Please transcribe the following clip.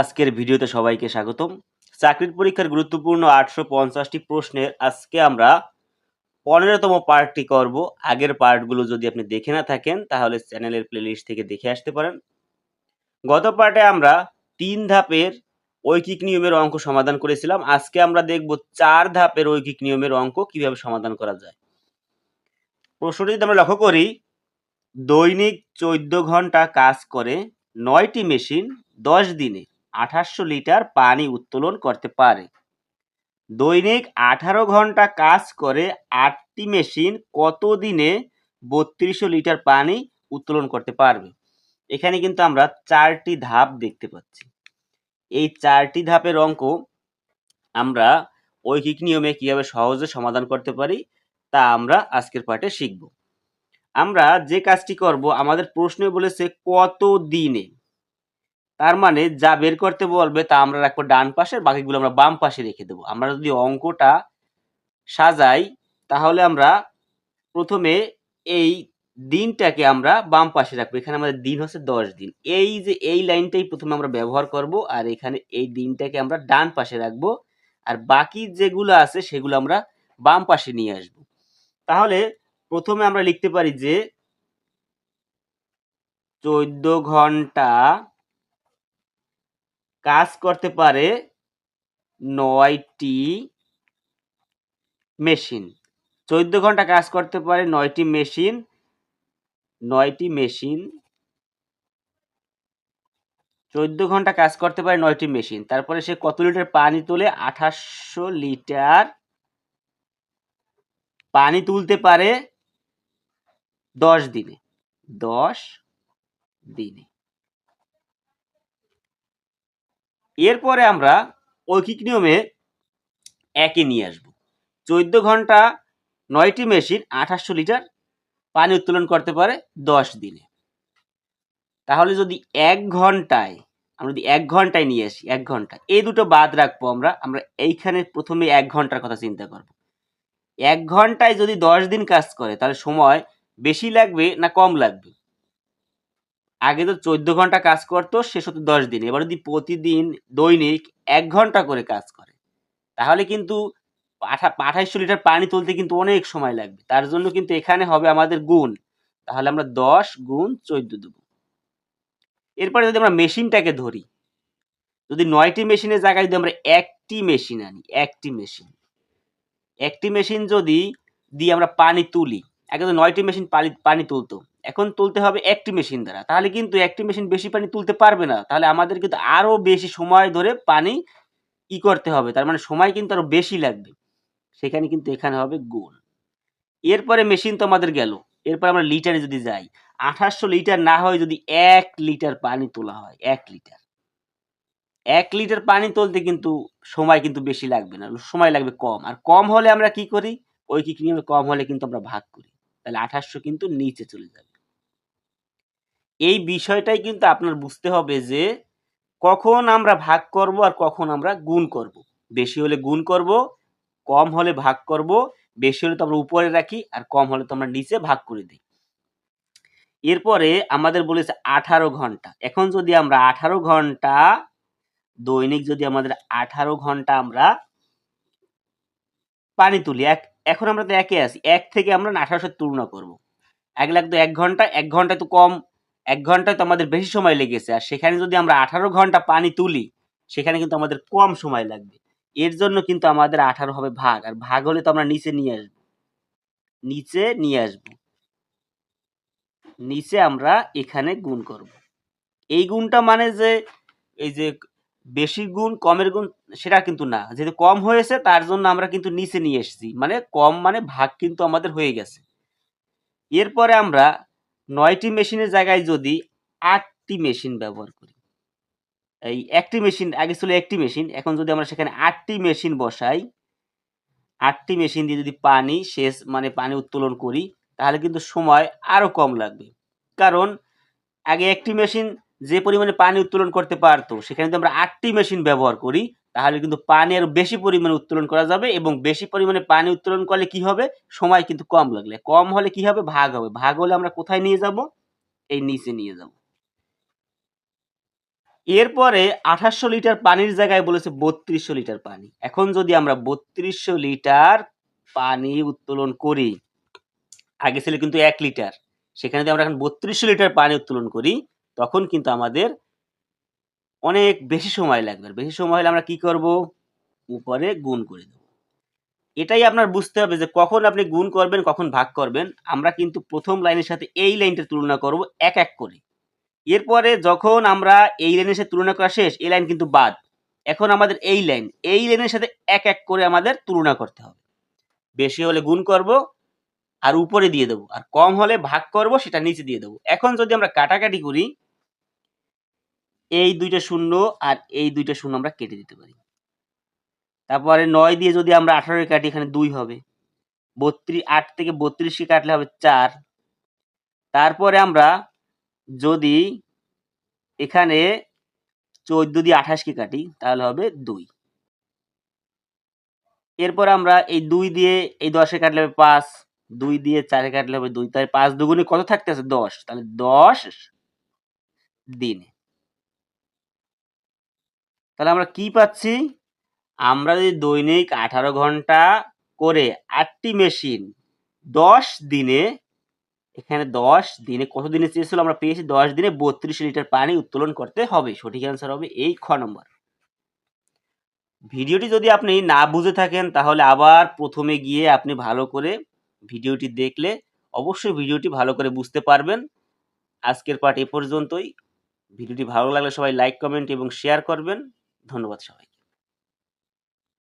আজকের ভিডিওতে সবাইকে স্বাগতম। চাকরির পরীক্ষার গুরুত্বপূর্ণ আটশো পঞ্চাশটি প্রশ্নের আজকে আমরা পনেরোতম পার্টটি করব। আগের পার্টগুলো যদি আপনি দেখে না থাকেন, তাহলে চ্যানেলের প্লেলিস্ট থেকে দেখে আসতে পারেন। গত পার্টে আমরা তিন ধাপের ঐকিক নিয়মের অঙ্ক সমাধান করেছিলাম। আজকে আমরা দেখব চার ধাপের ঐকিক নিয়মের অঙ্ক কীভাবে সমাধান করা যায়। প্রশ্নটি যদি আমরা লক্ষ্য করি, দৈনিক চোদ্দ ঘণ্টা কাজ করে নয়টি মেশিন দশ দিনে। আঠাশশো লিটার পানি উত্তোলন করতে পারে। দৈনিক আঠারো ঘণ্টা কাজ করে আটটি মেশিন কত দিনে বত্রিশশো লিটার পানি উত্তোলন করতে পারবে? এখানে কিন্তু আমরা চারটি ধাপ দেখতে পাচ্ছি। এই চারটি ধাপের অঙ্ক আমরা ঐকিক নিয়মে কীভাবে সহজে সমাধান করতে পারি, তা আমরা আজকের পাঠে শিখব। আমরা যে কাজটি করব, আমাদের প্রশ্নে বলেছে কত দিনে তার মানে যা বের করতে বলবে তা আমরা রাখব ডান পাশে বাকিগুলো আমরা বাম পাশে রেখে দেবো। আমরা যদি অঙ্কটা সাজাই, তাহলে আমরা প্রথমে এই দিনটাকে আমরা বাম পাশে রাখব। এখানে আমাদের দিন হচ্ছে দশ দিন। এই যে এই লাইনটাই প্রথমে আমরা ব্যবহার করব, আর এখানে এই দিনটাকে আমরা ডান পাশে রাখব, আর বাকি যেগুলো আছে সেগুলো আমরা বাম পাশে নিয়ে আসব। তাহলে প্রথমে আমরা লিখতে পারি যে, চোদ্দ ঘণ্টা কাজ করতে পারে নয়টি মেশিন। চোদ্দ ঘণ্টা কাজ করতে পারে নয়টি মেশিন নয়টি মেশিন। চোদ্দ ঘণ্টা কাজ করতে পারে নয়টি মেশিন। তারপরে সে কত লিটার পানি তোলে? আঠাশশো লিটার পানি তুলতে পারে দশ দিনে। দশ দিনে। এরপরে আমরা ঐকিক নিয়মে একে নিয়ে আসব। চোদ্দ ঘণ্টা নয়টি মেশিন আঠাশশো লিটার পানি উত্তোলন করতে পারে দশ দিনে। তাহলে যদি এক ঘন্টায়, আমরা যদি এক ঘন্টায় নিয়ে আসি, এক ঘণ্টা, এই দুটো বাদ রাখব আমরা আমরা এইখানে প্রথমে এক ঘণ্টার কথা চিন্তা করব। এক ঘন্টায় যদি দশ দিন কাজ করে, তাহলে সময় বেশি লাগবে না কম লাগবে? আগে তো চোদ্দ ঘণ্টা কাজ করতো, শেষ হতো দশ দিন। এবার যদি প্রতিদিন দৈনিক এক ঘণ্টা করে কাজ করে, তাহলে কিন্তু আঠাইশশো লিটার পানি তুলতে কিন্তু অনেক সময় লাগবে। তার জন্য কিন্তু এখানে হবে আমাদের গুণ। তাহলে আমরা দশ গুণ চোদ্দ দেবো। এরপরে যদি আমরা মেশিনটাকে ধরি, যদি নয়টি মেশিনের জায়গায় যদি আমরা একটি মেশিন আনি, একটি মেশিন একটি মেশিন যদি দিয়ে আমরা পানি তুলি, আগে তো নয়টি মেশিন পানি তুলতো। এখন তুলতে হবে একটি মেশিন দ্বারা। তাহলে কিন্তু একটি মেশিন বেশি পানি তুলতে পারবে না। তাহলে আমাদের কিন্তু আরও বেশি সময় ধরে পানি ই করতে হবে। তার মানে সময় কিন্তু আরও বেশি লাগবে। সেখানে কিন্তু এখানে হবে গুণ। এরপরে মেশিন তো আমাদের গেল। এরপর আমরা লিটারে যদি যাই, আঠাশশো লিটার না হয় যদি এক লিটার পানি তোলা হয়, এক লিটার এক লিটার পানি তুলতে কিন্তু সময় কিন্তু বেশি লাগবে না। সময় লাগবে কম। আর কম হলে আমরা কি করি? ঐকিক নিয়মে কম হলে কিন্তু আমরা ভাগ করি। তাহলে আঠাশশো কিন্তু নিচে চলে যাবে। এই বিষয়টাই কিন্তু আপনার বুঝতে হবে যে কখন আমরা ভাগ করব আর কখন আমরা গুণ করব। বেশি হলে গুণ করব, কম হলে ভাগ করব, বেশি হলে তো আমরা উপরে রাখি আর কম হলে তো আমরা নিচে ভাগ করে দিই। এরপরে আমাদের বলেছে আঠারো ঘণ্টা। এখন যদি আমরা আঠারো ঘণ্টা, দৈনিক যদি আমাদের আঠারো ঘণ্টা আমরা পানি তুলি, এক, এখন আমরা তো একে আছি, এক থেকে আমরা আঠারোশো তুলনা করব। এক লাখ তো এক ঘণ্টা এক ঘণ্টা তো কম এক ঘন্টায় তো আমাদের বেশি সময় লেগেছে, আর সেখানে যদি আমরা আঠারো ঘণ্টা পানি তুলি, সেখানে কিন্তু আমাদের কম সময় লাগবে। এর জন্য কিন্তু আমাদের আঠারো হবে ভাগ, আর ভাগ হলে তো আমরা নিচে নিয়ে আসব। নিচে নিয়ে আসব। নিচে আমরা এখানে গুণ করব। এই গুণটা মানে যে, এই যে বেশি গুণ, কমের গুণ, সেটা কিন্তু না। যেহেতু কম হয়েছে, তার জন্য আমরা কিন্তু নিচে নিয়ে এসেছি। মানে কম মানে ভাগ কিন্তু আমাদের হয়ে গেছে। এরপরে আমরা নয়টি মেশিনের জায়গায় যদি আটটি মেশিন ব্যবহার করি, এই একটি মেশিন, আগে ছিল একটি মেশিন, এখন যদি আমরা সেখানে আটটি মেশিন বসাই, আটটি মেশিন দিয়ে যদি পানি শেষ মানে পানি উত্তোলন করি, তাহলে কিন্তু সময় আরও কম লাগবে। কারণ আগে একটি মেশিন যে পরিমাণে পানি উত্তোলন করতে পারতো, সেখানে যদি আমরা আটটি মেশিন ব্যবহার করি তাহলে কিন্তু পানি আরও বেশি পরিমাণে উত্তোলন করা যাবে এবং বেশি পরিমাণে পানি উত্তোলন করলে কি হবে? সময় কিন্তু কম লাগলে। কম হলে কি হবে? ভাগ হবে। ভাগ হলে আমরা কোথায় নিয়ে যাব? এই নিচে নিয়ে যাব। এরপরে আঠাশশো লিটার পানির জায়গায় বলেছে বত্রিশশো লিটার পানি। এখন যদি আমরা বত্রিশশো লিটার পানি উত্তোলন করি, আগে ছিল কিন্তু এক লিটার। সেখানে যদি আমরা এখন বত্রিশশো লিটার পানি উত্তোলন করি, তখন কিন্তু আমাদের অনেক বেশি সময় লাগবে। বেশি সময় হলে আমরা কি করব? উপরে গুণ করে দেব। এটাই আপনার বুঝতে হবে যে কখন আপনি গুণ করবেন, কখন ভাগ করবেন। আমরা কিন্তু প্রথম লাইনের সাথে এই লাইনটা তুলনা করব এক এক করে। এরপরে যখন আমরা এই লাইনের সাথে তুলনা করা শেষ, এই লাইন কিন্তু বাদ। এখন আমাদের এই লাইন, এই লাইনের সাথে এক এক করে আমাদের তুলনা করতে হবে। বেশি হলে গুণ করব আর উপরে দিয়ে দেবো। আর কম হলে ভাগ করব, সেটা নিচে দিয়ে দেবো। এখন যদি আমরা কাটাকাটি করি এই দুইটা শূন্য আর এই দুইটা শূন্য আমরা কেটে দিতে পারি। তারপরে নয় দিয়ে যদি আমরা আঠারোয় কাটি, এখানে দুই হবে। বত্রিশ, আট থেকে বত্রিশকে কাটলে হবে চার। তারপরে আমরা যদি এখানে চোদ্দ দিয়ে আঠাশকে কাটি, তাহলে হবে দুই। এরপর আমরা এই দুই দিয়ে এই দশে কাটলে হবে পাঁচ, দুই দিয়ে চারে কাটলে হবে দুই। তাই পাঁচ দুগুণে কত থাকতেছে দশ। তাহলে দশ দিনে। তাহলে আমরা কি পাচ্ছি? আমরা যদি দৈনিক আঠারো ঘণ্টা করে আটটি মেশিন দশ দিনে, এখানে দশ দিনে কত দিনে চেয়েছিল আমরা পেয়েছি? দশ দিনে বত্রিশ লিটার পানি উত্তোলন করতে হবে। সঠিক অ্যান্সার হবে এই খ নম্বর। ভিডিওটি যদি আপনি না বুঝে থাকেন, তাহলে আবার প্রথমে গিয়ে আপনি ভালো করে ভিডিওটি দেখলে অবশ্যই ভিডিওটি ভালো করে বুঝতে পারবেন। আজকের পার্ট এ পর্যন্তই। ভিডিওটি ভালো লাগলে সবাই লাইক কমেন্ট এবং শেয়ার করবেন। ধন্যবাদ সবাই